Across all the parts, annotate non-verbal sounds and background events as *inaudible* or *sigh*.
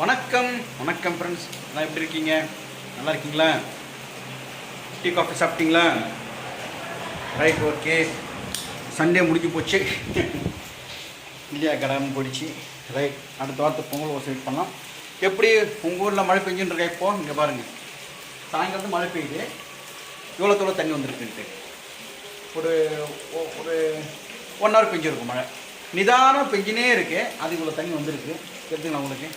வணக்கம். வணக்கம் ஃப்ரெண்ட்ஸ் எல்லாம் எப்படி இருக்கீங்க? நல்லா இருக்கீங்களா? டீ காஃபி சாப்பிட்டீங்களா? Right okay. சண்டே முடிஞ்சு போச்சு. இல்லையா கடமை போயிடுச்சு. ரைட் அடுத்த வாரத்தை பொங்கல் ஒரு வெயிட் பண்ணலாம். எப்படி உங்கள் ஊரில் மழை பெஞ்சுன்னு இருக்கா இப்போ? இங்கே பாருங்கள் சாயங்காலத்து மழை பெய்யுது. இவ்வளோ தூரம் தண்ணி வந்துருக்குன்ட்டு. ஒரு ஒரு ஒன் ஹவர் பெஞ்சிருக்கும் மழை. நிதானம் பெஞ்சினே இருக்குது அது இவ்வளோ தண்ணி வந்திருக்கு. தெரிஞ்சுங்களா உங்களுக்கு?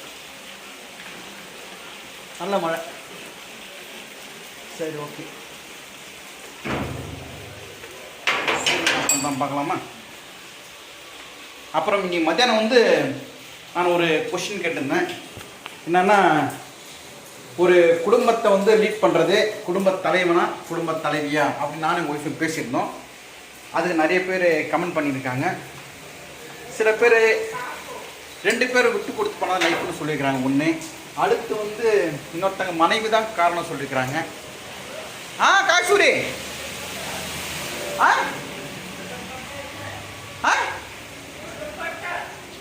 நல்ல மழை. சரி ஓகே. தான் பார்க்கலாமா? அப்புறம் இன்னைக்கு மத்தியானம் வந்து நான் ஒரு கொஷின் கேட்டிருந்தேன். என்னன்னா ஒரு குடும்பத்தை வந்து லீட் பண்ணுறது குடும்ப தலைவனா குடும்ப தலைவியா? அப்படின்னு நானும் எங்கள் ஒய்ஃபும் பேசியிருந்தோம். அதுக்கு நிறைய பேர் கமெண்ட் பண்ணியிருக்காங்க. சில பேர் ரெண்டு பேர் விட்டு கொடுத்து போனால் லைஃப்னு சொல்லியிருக்கிறாங்க. ஒன்று அடுத்து வந்து இன்னொருத்தங்க மனைவி தான் காரணம் சொல்லியிருக்கிறாங்க ஆ காசூரி ஆ? ஆ?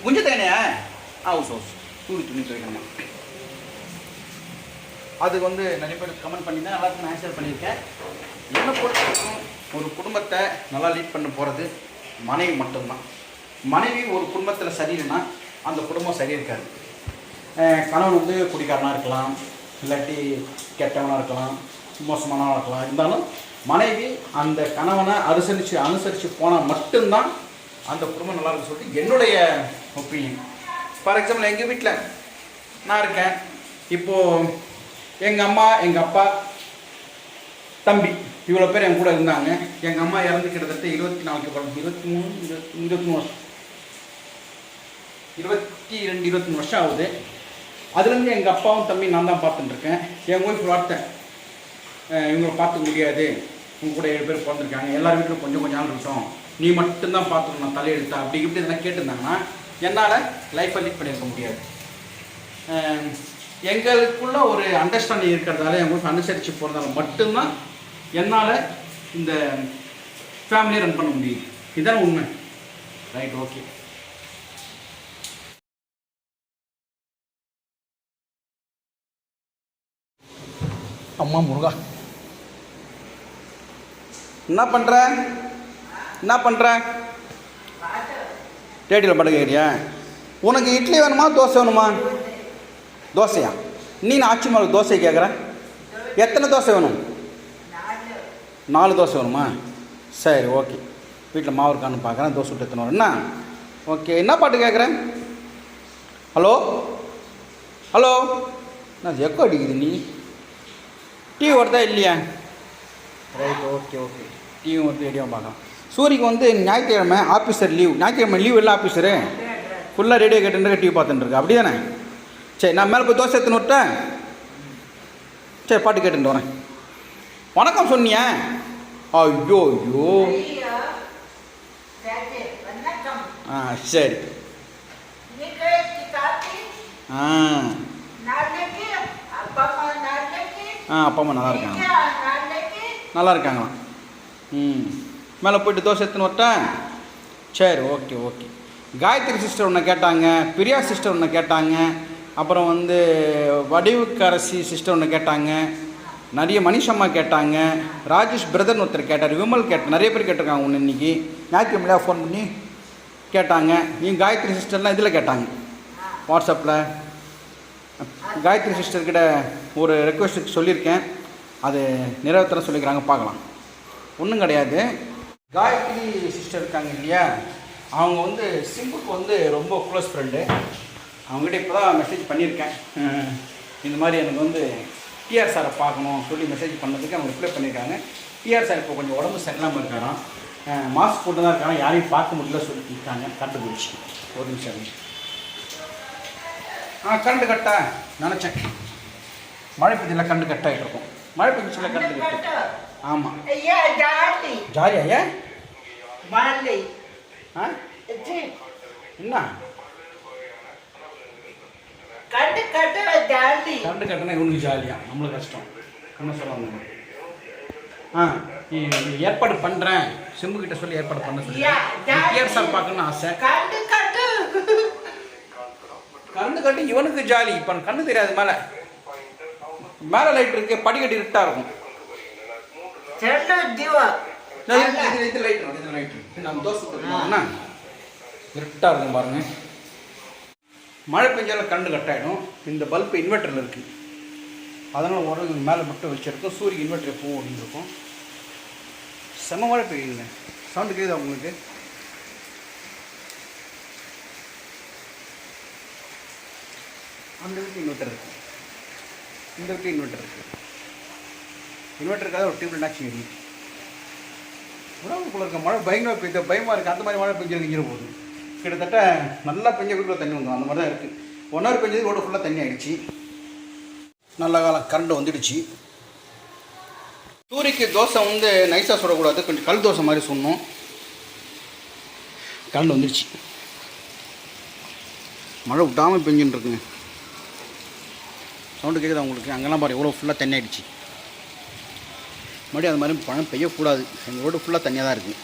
குஞ்சத்தேனே ஹவுஸ் ஹவுஸ் தூடி துணி துவைக்கணுமா அதுக்கு வந்து நிறைய பேர் கமெண்ட் பண்ணி தான் நான் ஆன்சர் பண்ணியிருக்கேன். என்னை பொறுத்த வரைக்கும் ஒரு குடும்பத்தை நல்லா லீட் பண்ண போகிறது மனைவி மட்டும்தான். மனைவி ஒரு குடும்பத்தில் சரியில்லைன்னா அந்த குடும்பம் சரி இருக்காது கணவன் வந்து குடிக்காரனாக இருக்கலாம் இல்லாட்டி கெட்டவனாக இருக்கலாம் மோசமானவனாக இருக்கலாம். இருந்தாலும் மனைவி அந்த கணவனை அனுசரித்து அனுசரித்து போனால் மட்டும்தான் அந்த குடும்பம் நல்லா இருக்குன்னு சொல்லிட்டு என்னுடைய ஒப்பீனியன் ஃபார் எக்ஸாம்பிள் எங்கள் வீட்டில் நான் இருக்கேன். இப்போது எங்கள் அம்மா எங்கள் அப்பா தம்பி இவ்வளோ பேர் என் கூட இருந்தாங்க. எங்கள் அம்மா இறந்து கிட்டத்தட்ட இருபத்தி நாலுக்கு அப்புறம் இருபத்தி மூணு இருபத்தி இருபத்தி மூணு வருஷம். இருபத்தி ரெண்டு இருபத்தி மூணு வருஷம் ஆகுது. அதுலேருந்து எங்கள் அப்பாவும் தம்பி நான் தான் பார்த்துட்டுருக்கேன். என் ஒய்ஃப் வார்த்தை இவங்களை பார்த்துக்க முடியாது. உங்க கூட ஏழு பேர் பிறந்திருக்காங்க. எல்லார் வீட்டிலும் கொஞ்சம் கொஞ்சம் நாள் இருக்கும் நீ மட்டும்தான் பார்த்துக்கணும். தலையெழுத்தா? அப்படி இப்படி எதனா கேட்டிருந்தாங்கன்னா என்னால் லைஃப்பை லீட் பண்ணியிருக்க முடியாது. எங்களுக்குள்ள ஒரு அண்டர்ஸ்டாண்டிங் இருக்கிறதால என் ஒய்ஃப் அனுசரித்து போகிறதால மட்டும்தான் என்னால் இந்த ஃபேமிலியை ரன் பண்ண முடியுது. இதுதான் உண்மை. ரைட் ஓகே அம்மா முருகா. என்ன பண்ணுற என்ன பண்ணுற டேட்டியில் படுக்க கேட்குறியா உனக்கு இட்லி வேணுமா தோசை வேணுமா? தோசையா? நீ நான் மாவு தோசை கேட்குறேன் எத்தனை தோசை வேணும்? நாலு தோசை வேணுமா? சரி ஓகே. வீட்டில் மாவு இருக்கான்னு பார்க்குறேன் தோசை விட்டு எத்தனை என்ன? ஓகே என்ன பாட்டு கேட்குறேன் ஹலோ? ஹலோ? நான் எக்கோ அடிக்குது நீ? டிவி வருதா இல்லையா? ரைட் ஓகே ஓகே டிவி வந்து ரெடியாக பார்க்கலாம். சூரிக்கு வந்து ஞாயிற்றுக்கிழமை ஆஃபீஸர் லீவ் ஞாயிற்றுக்கிழமை லீவ் இல்லை ஆஃபீஸரு ஃபுல்லாக ரெடியாக கேட்டுருக்கு டிவி பார்த்துட்டு இருக்கு. அப்படி தானே சரி நான் மேலே போய் தோசை எடுத்துன்னு விட்டேன் சரி பாட்டு கேட்டுட்டு வரேன். வணக்கம் சொன்னியா. ஐயோ ஐயோ. ஆ சரி. ஆ நாளைக்கு அப்பா அம்மா நாளைக்கு, ஆ அப்பா அம்மா நல்லா இருக்காங்க. நல்லா இருக்காங்களாம் ம். மேலே போயிட்டு தோசை எடுத்துன்னு வரட்டேன் சரி ஓகே ஓகே. காயத்ரி சிஸ்டர் ஒன்று கேட்டாங்க பிரியா சிஸ்டர் ஒன்று கேட்டாங்க அப்புறம் வந்து வடிவுக்கரசி சிஸ்டர் ஒன்று கேட்டாங்க நிறைய மணிஷம்மா கேட்டாங்க ராஜேஷ் பிரதர்னு ஒருத்தர் கேட்டார் விமல் கேட்ட நிறைய பேர் கேட்டிருக்காங்க ஒன்று இன்னைக்கு. ஞாயிற்றுக்கிழமையா ஃபோன் பண்ணி கேட்டாங்க. நீ காயத்ரி சிஸ்டர்லாம் இதில் கேட்டாங்க. வாட்ஸ்அப்பில் காயத்ரி சிஸ்டர்கிட்ட ஒரு ரெக்வஸ்ட்டுக்கு சொல்லியிருக்கேன். அது நிறைவேற்ற சொல்லிக்கிறாங்க பார்க்கலாம். ஒன்றும் கிடையாது. காயத்ரி சிஸ்டர் இருக்காங்க இல்லையா? அவங்க வந்து சிம்புக்கு வந்து ரொம்ப க்ளோஸ் ஃப்ரெண்டு அவங்ககிட்ட இப்போ தான் மெசேஜ் பண்ணியிருக்கேன் இந்த மாதிரி எனக்கு வந்து டிஆர் சாரை பார்க்கணும் சொல்லி மெசேஜ் பண்ணதுக்கு அவங்க ரிப்ளை பண்ணியிருக்காங்க. டிஆர் சார் இப்போ கொஞ்சம் உடம்பு சரியில்லாமல் இருக்காராம். மாஸ்க் போட்டு தான் இருக்காங்க. யாரையும் பார்க்க முடியல சொல்லியிருக்காங்க கண்டுபிடிச்சி. ஒரு நிமிஷம் ஆ கரண்ட் கட்டா நினச்சேன். மழை பெய்யல கரண்ட் கட் ஆகிட்டு இருக்கும். மழை பெய்ஞ்சில கரண்ட் கட்டு கட்டு. ஆமாம் ஐயா ஜாலி, ஆ? இது, என்ன? கண்டு கட்டு ஜாலி. கரண்ட் கட்டினா இவனுக்கு ஜாலியா. நம்மளுக்கு கஷ்டம். என்ன சொல்லுவாங்க? ஆ ஏற்பாடு பண்ணுறேன் சிம்பு கிட்ட சொல்லி ஏற்பாடு பண்ண சொல்லி. பார்க்கணும்னு ஆசை. கட்டு. இவனுக்கு ஜாலி. இப்போ கண்ணு தெரியாது மேலே. மேலே லைட் இருக்கு படிக்கட்டு இருட்டாக இருக்கும். இருட்டாக இருக்கும் பாருங்க. மழை பெஞ்சாலும் கரண்ட் கட் ஆகிடும் இந்த பல்ப் இன்வெர்ட்டரில் இருக்குது அதனால் உடனே மேலே மட்டும் வச்சிருக்கோம். சூரிய இன்வெர்ட்டர் எப்பவும் ஓடிட்டு இருக்கும். செம மழை பெய்யுங்க சவுண்டு கேட்குதா உங்களுக்கு? அந்த வீட்டில் இன்வெர்ட்டர் இருக்குது இந்த வீட்டில் இன்வெர்ட்டர் இருக்குது இன்வெர்ட்டருக்காக ஒரு டியூப்ல ஆச்சு? எரியும் உடம்புக்குள்ள இருக்க மழை பயங்கரமாக பெய்த. பயமாக இருக்குது அந்த மாதிரி மழை பெஞ்சு இங்கிற போகுது கிட்டத்தட்ட நல்லா பெஞ்ச வீட்டில் தண்ணி வந்துடும் அந்த மாதிரி தான் இருக்குது ஒன் ஹவர் பெஞ்சது ரோடு ஃபுல்லாக தண்ணி ஆகிடுச்சு நல்ல காலம். கரண்ட் வந்துடுச்சு. சூரிக்கு தோசை வந்து நைஸாக சுடக்கூடாது கொஞ்சம் கல் தோசை மாதிரி சொன்னோம். கரண்ட் வந்துடுச்சு. மழை விட்டாமல் பெஞ்சுன்னு இருக்குங்க. சவுண்டு கேட்குதா உங்களுக்கு? அங்கெல்லாம் பாரு எவ்வளோ ஃபுல்லாக தண்ணி ஆயிடுச்சு. மறுபடியும் அது மாதிரி பழம் பெய்யக்கூடாது. எங்கள் ரோடு ஃபுல்லாக தண்ணியாக தான் இருக்குது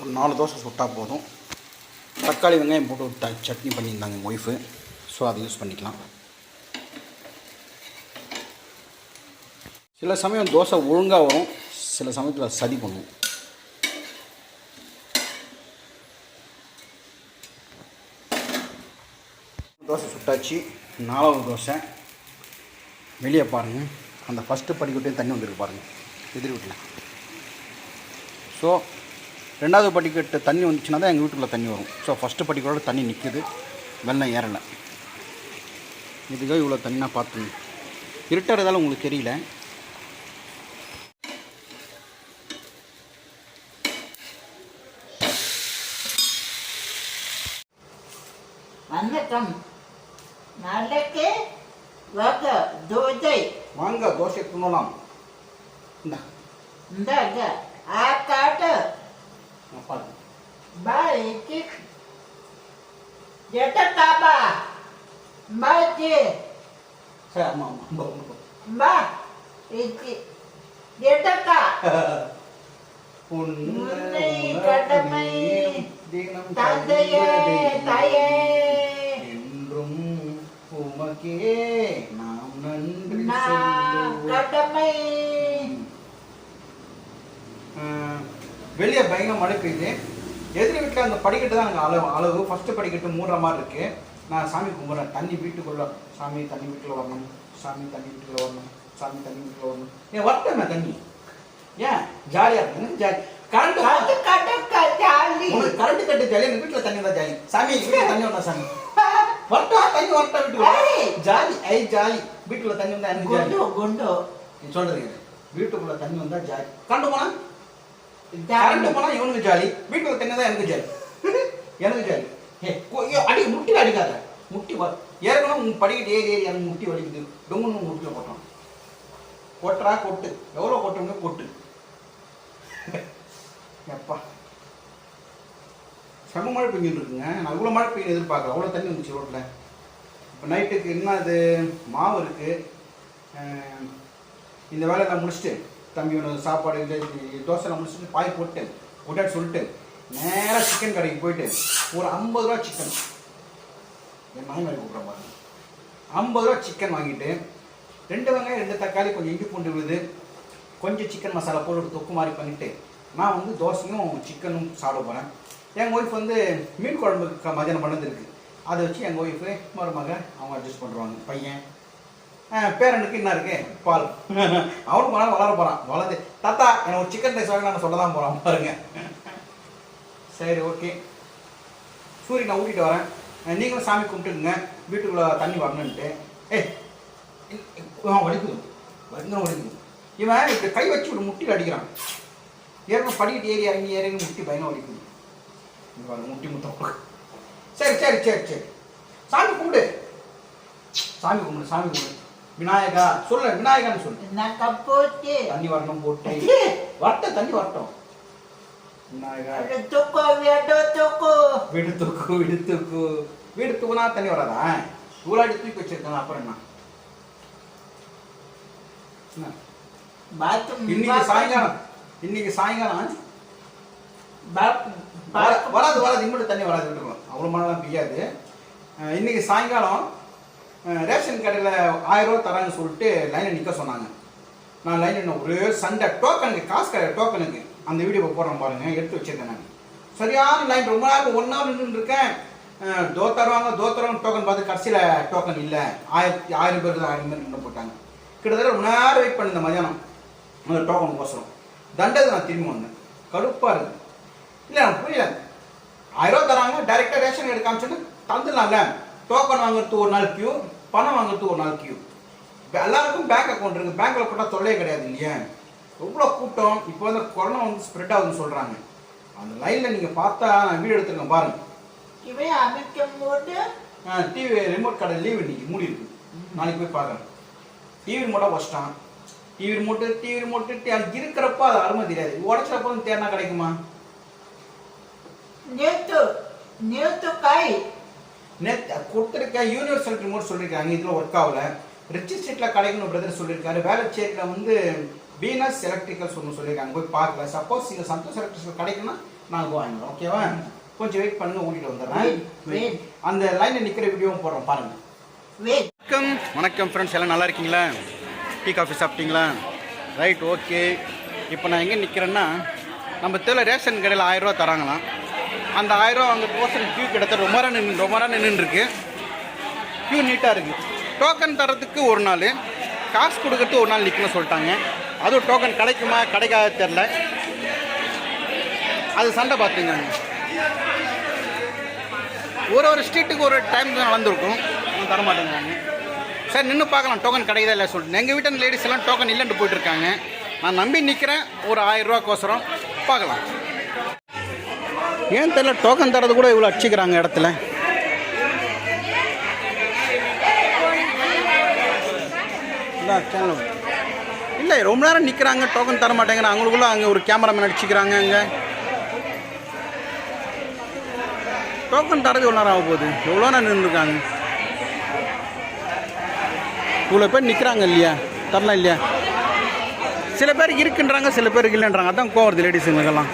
ஒரு நாலு தோசை சுட்டால் போதும். தக்காளி வெங்காயம் போட்டு ஒரு த சட்னி பண்ணியிருந்தாங்க எங்கள் ஒய்ஃபு ஸோ அதை யூஸ் பண்ணிக்கலாம். சில சமயம் தோசை ஒழுங்காக வரும். சில சமயத்தில் சதி பண்ணும். தோசை சுட்டாச்சு. நாலாவது தோசை. வெளியே பாருங்கள் அந்த ஃபஸ்ட்டு படிக்கட்டையும் தண்ணி வந்துருக்கு பாருங்கள் எதிர் வீட்டில். ஸோ ரெண்டாவது படிக்கட்டு தண்ணி வந்துச்சுன்னா தான் எங்கள் வீட்டுக்குள்ளே தண்ணி வரும். ஸோ ஃபஸ்ட்டு படிக்கட்டோட தண்ணி நிற்கிது வெள்ளம் ஏறலை. இதுக்காக இவ்வளோ தண்ணினா பார்த்துங்க இருட்டுறதால உங்களுக்கு தெரியல வணக்கம் நாளைக்கு வக தோசை வாங்க தோசை துண்ணலாம் இந்தா. இந்தாங்க ஆ காட்டு அப்பா பாய்க்கு. எட்ட காபா பாய்க்கு. சரி ஆமாம் ஆமாம் பா இக்கு. எட்டக்கா உன்னை கடமை தந்தையே தாயே. என்றும் உமக்கே நன்றி. கடமை. வெளியே பயங்கர மழை பெய்யுது. எதிர் வீட்டில் அந்த படிக்கட்டு தான் எனக்கு அளவு அளவு. ஃபஸ்ட்டு படிக்கட்டு மூடுற மாதிரி இருக்கு. நான் சாமி கும்பிட்றேன். தண்ணி வீட்டுக்குள்ள சாமி தண்ணி வீட்டுக்குள்ள வரணும். சாமி தண்ணி வீட்டுக்குள்ள வரணும். சாமி தண்ணி வீட்டுக்குள்ள வரணும். ஏன் வரட்டேன் தண்ணி? ஏன்? ஜாலியாக இருக்கு. ஜாலி? Current jolly. உனக்கு கரண்ட் கட்டு ஜாலி. எங்கள் வீட்டில் தண்ணி தான் ஜாலி. சாமி வீட்டில் தண்ணி வந்தா சாமி. வரட்டா தண்ணி வரட்டா வீட்டுக்குள்ள ஏய். ஜாலி ஐ ஜாலி வீட்டுக்குள்ள தண்ணி வந்தா எனக்கு ஜாலி குண்டு குண்டு நீ சொல்றது கேளு. வீட்டுக்குள்ள தண்ணி வந்தா ஜாலி கரண்ட் போனா கரண்ட் போனா இவனுக்கு ஜாலி வீட்டுக்குள்ள தண்ணி தான் எனக்கு ஜாலி எனக்கு ஜாலி அடி முட்டி அடிக்காத முட்டி ஏற்கனவே உன் படிக்கிட்டு ஏறி ஏறி எனக்கு முட்டி வலிக்குது டொங்குன்னு முட்டில போட்டோம் கொட்டுறா கொட்டு எவ்வளோ கொட்டுங்க கொட்டு எப்பா செம்ம மழை பெஞ்சுட்டு இருக்குங்க. நான் அவ்வளோ மழை பெய்யும் எதிர்பார்க்கல. அவ்வளோ தண்ணி வந்துச்சு ரோட்டில் இப்போ நைட்டுக்கு என்ன அது? மாவு இருக்குது இந்த வேலையெல்லாம் முடிச்சுட்டு தம்பி ஒன்று சாப்பாடு இல்லை தோசைலாம் முடிச்சுட்டு பாய் போட்டு விட்டாட்டு சொல்லிட்டு நேராக சிக்கன் கடைக்கு போயிட்டு ஒரு ஐம்பது ரூபா சிக்கன் என் நாய் மாதிரி கூப்பிட்ற பாருங்க. ஐம்பது ரூபா சிக்கன் வாங்கிட்டு ரெண்டு வெங்காயம் ரெண்டு தக்காளி கொஞ்சம் இஞ்சி பூண்டு விழுது. கொஞ்சம் சிக்கன் மசாலா போட்டு ஒரு தொக்கு மாதிரி பண்ணிவிட்டு நான் வந்து தோசையும் சிக்கனும் சாப்பிட போகிறேன் எங்கள் ஒய்ஃப் வந்து மீன் குழம்பு மதியானம் பண்ணது இருக்குது அதை வச்சு எங்கள் ஒய்ஃபு மருமக அவங்க அட்ஜஸ்ட் பண்ணுறாங்க பையன். பேரனுக்கு என்ன இருக்கு. பால். *laughs* அவனுக்கு மனம் வளர போகிறான் வளர்ந்து தாத்தா எனக்கு ஒரு சிக்கன் ரைஸ் வாங்க நான் சொல்ல தான் போகிறான் பாருங்க. சரி ஓகே சூரிய நான் ஊட்டிட்டு வரேன். நீங்களும் சாமி கும்பிட்டுக்குங்க. வீட்டுக்குள்ளே தண்ணி வரணுன்ட்டு ஏய் ஆ வலிக்குது. பயங்கரம் வலிக்குது. இவன் இப்படி கை வச்சு ஒரு முட்டியில் அடிக்கிறான். ஏற்கனவே படிக்கிட்டு ஏறி இறங்கி ஏறி முட்டி பயணம் வலிக்குது. முட்டி முத்தம் சரி சரி சரி சரி. சாமி கும்பிடு. சாமி கும்பிடு சாமி கும்பிடு. விநாயகா சொல்லு விநாயகான்னு சொல்லு. தண்ணி வரணும் போட்டு. வரட்டும் தண்ணி வரட்டும். விநாயகா. அது தூக்கோ வேடோ தூக்கோ. வீடு தூக்கு வீடு தூக்கு. வீடு தூக்குனா தண்ணி வராதா? தூளாடி தூக்கி வச்சிருக்காங்க அப்புறம் என்ன? இன்னைக்கு சாயங்காலம். இன்னைக்கு சாயங்காலம். வராது வராது இம்மட்டு தண்ணி வராது விட்டுருவோம் அவ்வளோ மழைலாம் பெய்யாது. இன்றைக்கி இன்னைக்கு சாயங்காலம் ரேஷன் கடையில் ஆயிரம் ரூபா தராங்கன்னு சொல்லிட்டு லைனில் நிற்க சொன்னாங்க. நான் லைனில் ஒரே சண்டை. டோக்கனுக்கு காசு கடை டோக்கனுக்கு அந்த வீடியோ போடுறேன் பாருங்கள் எடுத்து வச்சுருக்கேன் நான். சரியான லைன் ரொம்ப நேரம் ஒன் ஹவர் நின்று இருக்கேன். அஹ், தோ தருவாங்க தோ தருவாங்க டோக்கன் பார்த்து கடைசியில் டோக்கன் இல்லை. ஆயிரத்தி ஆயிரம் பேர் தான் ஆயிரம் பேர் நின்று போட்டாங்க. கிட்டத்தட்ட ரொம்ப நேரம் வெயிட் பண்ணி மதியானம். அந்த டோக்கன் கோசரம் தண்டது நான் திரும்பி வந்தேன். கடுப்பாக இருக்குது இல்லை எனக்கு புரியல. ஆயிரம் ரூபா தராங்க டைரெக்டாக ரேஷன் கார்டு காமிச்சுட்டு தந்துடலாம்ல. டோக்கன் வாங்குறதுக்கு ஒரு நாள் கியூ பணம் வாங்குறதுக்கு ஒரு நாள் கியூ எல்லாருக்கும் பேங்க் அக்கௌண்ட் இருக்குது பேங்க்கில் போட்டால் தொல்லையே கிடையாது இல்லையா? எவ்வளோ கூட்டம்? இப்போ வந்து கொரோனா வந்து ஸ்ப்ரெட் ஆகுதுன்னு சொல்கிறாங்க அந்த லைனில் நீங்கள் பார்த்தா நான் வீடியோ எடுத்துருக்கேன் பாருங்க. இவை அமைக்கும் போது டிவி ரிமோட் கடை லீவ் இன்னைக்கு மூடி இருக்கு. நாளைக்கு போய் பார்க்குறேன் டிவி ரிமோட்டாக வச்சிட்டான். டிவி ரிமோட்டு டிவி ரிமோட்டு அது இருக்கிறப்ப அது அருமை தெரியாது. உடச்சப்போ தேடினா கிடைக்குமா? நேத்து நேத்து காய். நெட் கொடுத்துருக்க யூனிவர்சல் ரிமோட் சொல்லியிருக்காங்க இதில் ஒர்க் ஆகல. ரிச்சி ஸ்ட்ரீட்டில் கிடைக்கணும் பிரதர் சொல்லியிருக்காரு வேலைச்சேரியில் வந்து வீனஸ் எலக்ட்ரிக்கல்ஸ் ஒன்று சொல்லியிருக்காங்க போய் பார்க்கல. சப்போஸ் இங்கே சந்தோஷ் எலக்ட்ரிக்கல் கிடைக்குன்னா நாங்கள் போய் வாங்கிடுறோம். ஓகேவா கொஞ்சம் வெயிட் பண்ணுங்க ஓட்டிட்டு வந்துடுறேன். அந்த லைனில் நிற்கிற வீடியோவும் போடுறோம். பாருங்க. வணக்கம். வணக்கம் ஃப்ரெண்ட்ஸ் எல்லாம் நல்லா இருக்கீங்களா? டீ காஃபி சாப்பிட்டீங்களா? ரைட் ஓகே இப்போ நான் எங்கே நிற்கிறேன்னா நம்ம தெருவில் ரேஷன் கடையில் ஆயிரரூவா தராங்களாம். அந்த ஆயிரம் அங்கே போஸ்டர் க்யூ கிட்டத்தட்ட ரொம்ப நேரம் நின்று ரொம்ப நேரம் நின்றுருக்கு க்யூ நீட்டாக இருக்குது டோக்கன் தரத்துக்கு ஒரு நாள். காசு கொடுக்கறதுக்கு ஒரு நாள் நிற்கணும்னு சொல்லிட்டாங்க. அதுவும் டோக்கன் கிடைக்குமா கிடைக்காத தெரில அது சண்டை பார்த்துங்க. ஒரு ஒரு ஸ்ட்ரீட்டுக்கு ஒரு டைம் தான் நடந்திருக்கும். தர மாட்டேங்கிறாங்க. சார் நின்று பார்க்கலாம். டோக்கன் கிடைக்குதா இல்லை சொல்லிட்டு. எங்கள் வீட்டில் லேடிஸ் எல்லாம் டோக்கன் இல்லைன்ட்டு போயிட்டுருக்காங்க நான் நம்பி நிற்கிறேன் ஒரு ஆயிரம் ரூபாக்கோசரம் பார்க்கலாம். ஏன் தெரியல டோக்கன் தரது கூட இவ்வளோ அடிச்சுக்கிறாங்க இடத்துல. இல்லை ரொம்ப நேரம் நிற்கிறாங்க டோக்கன் தர மாட்டேங்கிறாங்க. அவங்களுக்குள்ள அங்கே ஒரு கேமராமேன் அடிச்சுக்கிறாங்க அங்கே. டோக்கன் தரது எவ்வளோ நேரம் ஆக போகுது. எவ்வளோ நேரம் நின்றுருக்காங்க. இவ்வளோ பேர் நிற்கிறாங்க இல்லையா? தரலாம் இல்லையா? சில பேர் இருக்குன்றாங்க சில பேருக்கு இல்லைன்றாங்க. அதான் கோவம் வருது லேடிஸுங்களுக்கெல்லாம்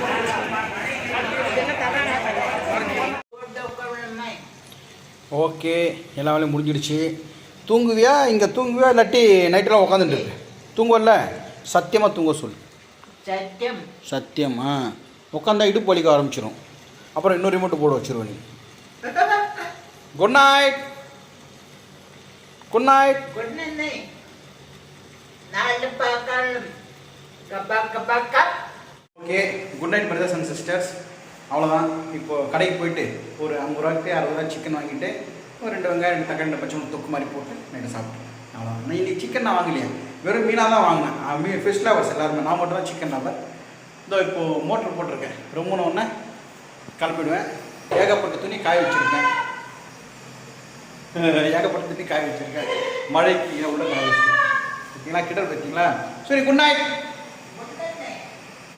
ஓகே எல்லா வேலையும் முடிஞ்சிடுச்சு. தூங்குவியா? இங்கே தூங்குவியா? இல்லாட்டி நைட்டெல்லாம் உட்காந்துட்டு தூங்குவல்ல? சத்தியமாக தூங்க சொல்லு. சத்தியம். சத்தியமா உட்காந்தா இடுப்பு வலிக்க ஆரம்பிச்சிடும் அப்புறம் இன்னொரு ரிமோட்டு போட வச்சிருவேன் நீ. குட் நைட் குட் நைட் நாலு பார்க்கலாம் கப்பா cup okay good night brothers and sisters அவ்வளோதான் இப்போது கடைக்கு போயிட்டு ஒரு ஐம்பது ரூபாய்க்கு அறுபது ரூபா சிக்கன் வாங்கிட்டு ஒரு ரெண்டு வெங்காயம் ரெண்டு தக்காளி ரெண்டு பச்சை மிளகாய் தொக்கு மாதிரி போட்டு நைட்டு சாப்பிட்டேன் அவ்வளோதான் நான் இன்றைக்கி சிக்கன் நான் வாங்கலையா? வெறும் மீனாக தான் வாங்கினேன். மீன் ஃபெஸ்ட் ஃபிஷ் லவர்ஸ் எல்லாருமே. நான் மட்டும் தான் சிக்கன் லவர் இதோ இப்போது மோட்ரு போட்டிருக்கேன். ரொம்ப ஒன்று கிளப்பிடுவேன் ஏகப்பட்ட துணி காய வச்சுருக்கேன். ஏகப்பட்ட துணி காய வச்சுருக்கேன். மழைக்கு உள்ள காய வச்சுருக்கேன். பார்த்தீங்களா? கிட்ட பார்த்தீங்களா? சரி குட் நைட்